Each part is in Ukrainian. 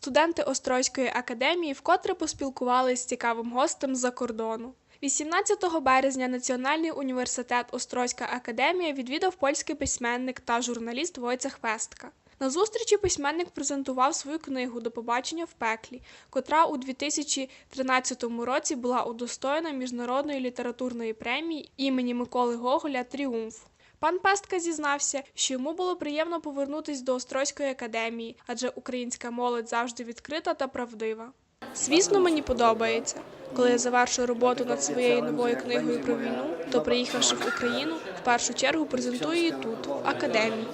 Студенти Острозької академії вкотре поспілкувалися з цікавим гостем з-за кордону. 18 березня Національний університет Острозька академія відвідав польський письменник та журналіст Войцех Вестка. На зустрічі письменник презентував свою книгу До побачення в пеклі, котра у 2013 році була удостоєна міжнародної літературної премії імені Миколи Гоголя Тріумф. Пан Пестка зізнався, що йому було приємно повернутись до Острозької академії, адже українська молодь завжди відкрита та правдива. Звісно, мені подобається. Коли я завершую роботу над своєю новою книгою про війну, то приїхавши в Україну, в першу чергу презентую її тут, в академії.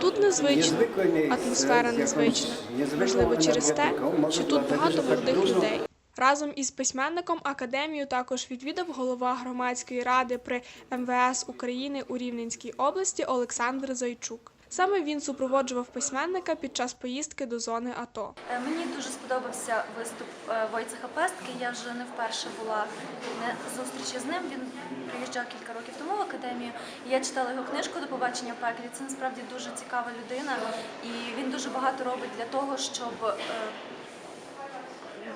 Тут незвично, атмосфера незвична, можливо, через те, що тут багато молодих людей. Разом із письменником академію також відвідав голова громадської ради при МВС України у Рівненській області Олександр Зайчук. Саме він супроводжував письменника під час поїздки до зони АТО. Е, Мені дуже сподобався виступ е, Войцеха Пестки. Я вже не вперше була на зустрічі з ним. Він приїжджав кілька років тому в академію. Я читала його книжку до побачення в пеклі. Це насправді дуже цікава людина, і він дуже багато робить для того, щоб е,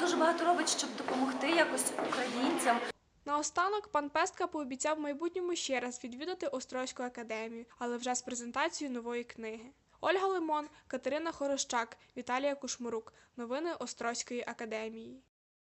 дуже багато робить, щоб допомогти якось українцям. Наостанок пан Пестка пообіцяв в майбутньому ще раз відвідати Острозьку академію, але вже з презентацією нової книги. Ольга Лимон, Катерина Хорощак, Віталія Кушмурук. Новини Острозької академії.